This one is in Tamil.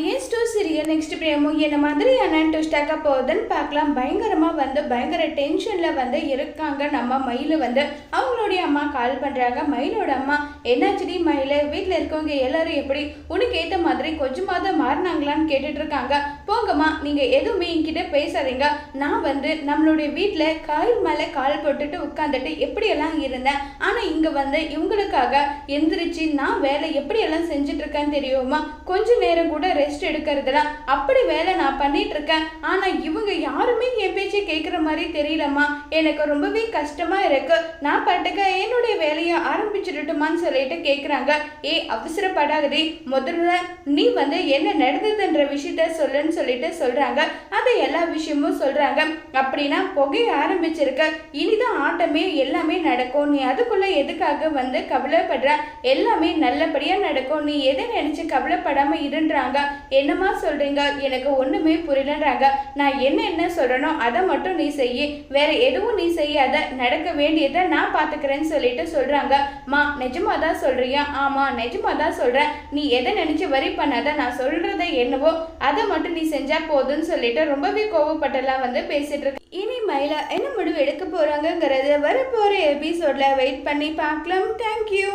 பாண்டியன் ஸ்டோ சிறிய? நெக்ஸ்ட் பிரேமோ என்ன மாதிரியான ட்விஸ்டாக்க போகுதுன்னு பார்க்கலாம். பயங்கரமாக வந்து பயங்கர டென்ஷனில் வந்து இருக்காங்க. நம்ம மயில் வந்து அவங்களுடைய அம்மா கால் பண்ணுறாங்க மயிலோட அம்மா என்னாச்சுடி மயில்? வீட்டில் இருக்கவங்க எல்லாரும் எப்படி? உனக்கு ஏற்ற மாதிரி கொஞ்சமாவது மாறினாங்களான்னு கேட்டுட்டு இருக்காங்க போங்கம்மா நீங்கள் எதுவுமே என்கிட்ட பேசாதீங்க. நான் வந்து நம்மளுடைய வீட்டில் கால் மேலே கால் போட்டுட்டு உட்காந்துட்டு எப்படியெல்லாம் இருந்தேன்? ஆனால் இங்கே வந்து இவங்களுக்காக எந்திரிச்சு நான் வேலை எப்படியெல்லாம் செஞ்சுட்டு இருக்கேன்னு தெரியுமா? கொஞ்ச நேரம் கூட ரெஸ்ட் ரெஸ்ட் எடுக்கிறதுல. அப்படி வேலை நான் பண்ணிட்டு இருக்கேன் ஆனா இவங்க யாருமே என் பேச்சை கேட்குற மாதிரி தெரியலம்மா. எனக்கு ரொம்பவே கஷ்டமா இருக்கு. நான் பாட்டுக்க என்னுடைய வேலையை ஆரம்பிச்சிடட்டுமான்னு சொல்லிட்டு கேட்குறாங்க ஏ அவசரப்படாதடி. முதல்ல நீ வந்து என்ன நடந்ததுன்ற விஷயத்த சொல்லுன்னு சொல்லிட்டு சொல்றாங்க. அதை எல்லா விஷயமும் சொல்றாங்க. அப்படின்னா புகைய ஆரம்பிச்சிருக்க. இனிதான் ஆட்டமே எல்லாமே நடக்கும். நீ அதுக்குள்ள எதுக்காக வந்து கவலைப்படுற? எல்லாமே நல்லபடியா நடக்கும். நீ எதை நினைச்சு கவலைப்படாம இருன்றாங்க? என்னம்மா சொல்றீங்க? எனக்கு ஒண்ணுமே புரியலன்றாங்க. நான் என்ன என்ன சொல்றேனோ அதை மட்டும் நீ செய்ய. வேற எதுவும் நீ செய்யாத. நடக்க வேண்டியதை நான் பாத்துக்கிறேன்னு சொல்லிட்டு சொல்றாங்க. மா நிஜமா தான் சொல்றியா? ஆமா நிஜமா தான் சொல்றேன். நீ எதை நினைச்சு வரி பண்ணாத. நான் சொல்கிறத என்னவோ அதை மட்டும் நீ செஞ்சா போதும்னு சொல்லிட்டு ரொம்பவே கோவப்பட்டெல்லாம் வந்து பேசிட்டு இருக்கு. இனி மயிலா என்ன முடிவு எடுக்க போறாங்கங்கிறத வரப்போற எபிசோட்ல வெயிட் பண்ணி பார்க்கலாம். தேங்க்யூ